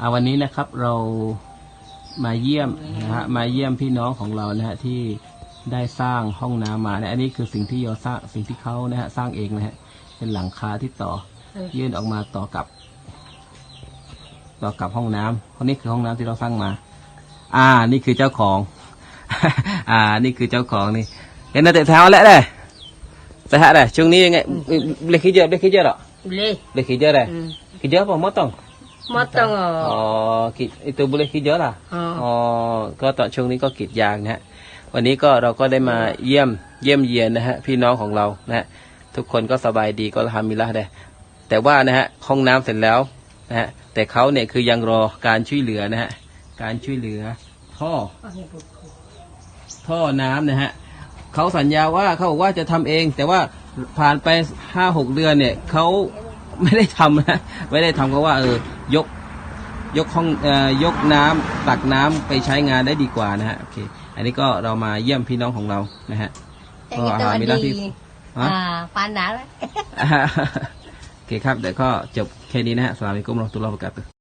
อ่าวันนี้นะครับเรามาเยี่ยมนะฮะมาเยี่ยมพี่น้องของเรานะฮะที่ได้สร้างห้องน้ำมานะอันนี้คือสิ่งที่เราสร้างสิ่งที่เขานะฮะสร้างเองนะฮะเป็นหลังคาที่ต่อยื่นออกมาต่อกับ ต่อกับห้องน้ำคนนี้คือห้องน้ำที่เราสร้างมา อ่า นี่คือเจ้าของ อ่า นี่คือเจ้าของนี่เห็นแต่เท้าแล้วเลยแต่ฮะเลยช่วงนี้ยังไงเล็กขี้เยอะเล็กขี้เยอะหรอ Boleh. เล็กขี้เยอะเลย Hmm. ขี้เยอะป่ะมดต้อง Motong อ๋อ oh. กิด itu boleh ขี้เยอะล่ะ Oh. อ๋อ ก็ตอนช่วงนี้ก็กรีดยางนะฮะ วันนี้ก็เราก็ได้มาเยี่ยมเยี่ยมเยียนนะฮะ พี่น้องของเรานะฮะทุกคนก็สบายดีก็ทำมิละเดะแต่ว่านะฮะห้องน้ำเสร็จแล้วนะฮะแต่เขาเนี่ยคือยังรอการช่วยเหลือนะฮะการช่วยเหลือ ท่อ ท่อน้ำนะฮะเขาสัญญาว่าเขาบอกว่าจะทำเอง แต่ว่าผ่านไปห้าหกเดือนเนี่ยเขา ไม่ได้ทำนะไม่ได้ทำเพราะว่าเออยกยกห้องเอ่อยกน้ำตักน้ำไปใช้งานได้ดีกว่านะฮะโอเค อันนี้ก็เรามาเยี่ยมพี่น้องของเรานะฮะ Yang Oh, kita alhamdulillah, mandi. Sis. Ha? Ah, pandai lah. โอเคครับเดี๋ยวก็จบแค่นี้นะฮะสลามอะลัยกุมวะเราะห์มะตุลลอฮ์วะบะเราะกาตุฮ์